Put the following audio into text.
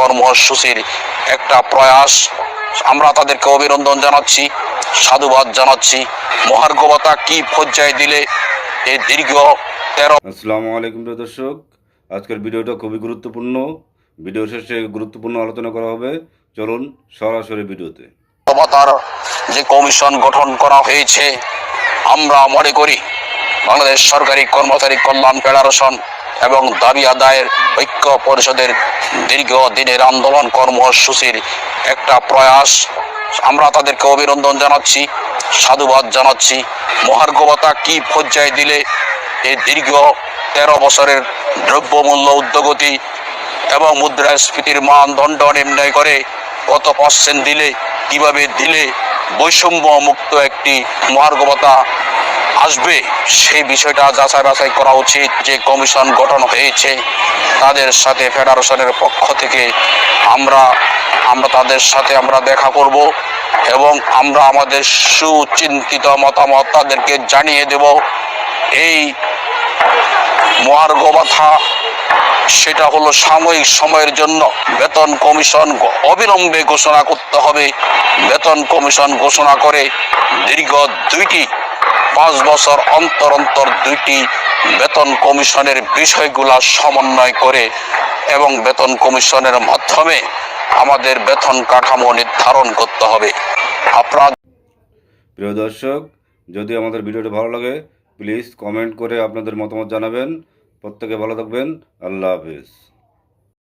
কর্মসূচির একটা প্রয়াস। আমরা তাদেরকে অভিনন্দন জানাচ্ছি সাধুবাদ জানাচ্ছি। মহার্গবতা কি পর্যায়ে দিলে এই দীর্ঘ তেরো আসসালামু আলাইকুম দর্শক। আজকের ভিডিওটা খুবই গুরুত্বপূর্ণ। ভিডিও শেষে গুরুত্বপূর্ণ আলোচনা করা হবে। চলুন সরাসরি ভিডিওতে। যে কমিশন গঠন করা হয়েছে আমরা মনে করি বাংলাদেশ সরকারি কর্মচারী কল্যাণ ফেডারেশন এবং দাবি আদায়ের ঐক্য পরিষদের দীর্ঘ দিনের আন্দোলন কর্মসূচির একটা প্রয়াস। আমরা তাদেরকে অভিনন্দন জানাচ্ছি, সাধুবাদ জানাচ্ছি। মহার্গবতা কি পর্যায়ে দিলে এই দীর্ঘ তেরো বছরের দ্রব্যমূল্য উদ্যোগতি এবং মুদ্রাস্ফীতির মানদণ্ড নির্ণয় করে কত পার্সেন্ট দিলে, কীভাবে দিলে বৈষম্য মুক্ত একটি মার্গবতা আসবে। সেই বিষয়টা যাচাই বাছাই করা উচিত যে কমিশন গঠন হয়েছে তাদের সাথে ফেডারেশনের পক্ষ থেকে। আমরা আমরা তাদের সাথে আমরা দেখা করব এবং আমরা আমাদের সুচিন্তিত মতামত তাদেরকে জানিয়ে দেব। এই মহার্গবথা সেটা হলো সাময়িক সময়ের জন্য বেতন কমিশন অবিলম্বে ঘোষণা করতে হবে। বেতন কমিশন ঘোষণা করে দীর্ঘ দুইটি পাঁচ বছর অন্তর অন্তর দুইটি বেতন কমিশনের বিষয়গুলা সমন্বয় করে এবং বেতন কমিশনের মাধ্যমে আমাদের বেতন কাঠামো নির্ধারণ করতে হবে। আপনার প্রিয় দর্শক, যদি আমাদের ভিডিওটি ভালো লাগে প্লিজ কমেন্ট করে আপনাদের মতামত জানাবেন। প্রত্যেকে ভালো থাকবেন। আল্লাহ হাফিজ।